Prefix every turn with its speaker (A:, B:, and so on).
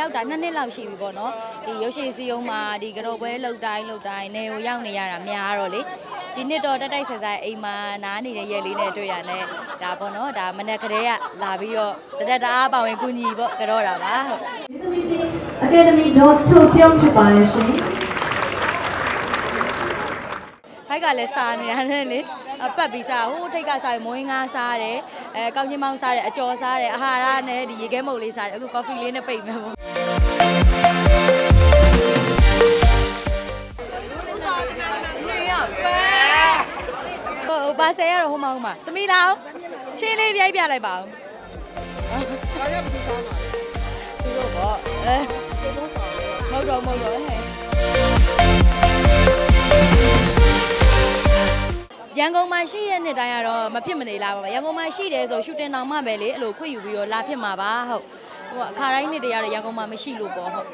A: လောက်ရှိပြီပေါ့နော်ဒီရုပ်ရှင်စီယုံမှာဒီကတော့ပွဲလှုပ်တိုင်းလှုပ်တိုင်းနေကိုရောက်နေရတာများတော့လေဒီနှစ်တော့တက်တိုက်ဆက်ဆက်အိမ်မှာနားနေတဲ့ရက်လေးနဲ့တွေ့ရတယ်ဒါပေါ့နော်ဒါမနေ့ကလေးကလာပြီးတော့တတက်တအားပါဝင်ကူညီပေါ့ကြောတာပါဟုတ်
B: မင်းသမီးချင်းအကယ်ဒမီတော့ချိုပြုံးဖြစ်ပါတယ်ရှင်
A: ဖိုက်ကလည်းစားနေတာနဲ့လေအပတ်ပြီးစားဟိုထိတ်ကစားရင်မွေးငါစားတယ်အဲကောင်းချင်းမောင်းစားတယ်အကျော်စားတယ်အာဟာရနဲ့ဒီရေခဲမုတ်လေးစားတယ်အခုကော်ဖီလေးနဲ့ပိတ်မယ်ပေါ့ဟိုပါဆယ်ရတော့ဟိုမှာဟိုမှာသမီးလောင်ချင်းလေးပြိုက်ပြလိုက်ပါဦးဒါရမသူစားမှာသူတို့ပေါ့အဲမဟုတ်တော့မဟုတ်တော့ဟဲ့ ရန်ကုန်မှာရှိရဲ့နှစ်တိုင်းကတော့မဖြစ်မနေလာပါဘူးရန်ကုန်မှာရှိတယ်ဆိုရှူတင်တောင်မှပဲလေအဲ့လိုခွင့်ယူပြီးတော့လာဖြစ်မှာပါဟုတ်ဟိုအခါတိုင်းနှစ်တွေကတော့ရန်ကုန်မှာမရှိလို့ပေါ့ဟုတ်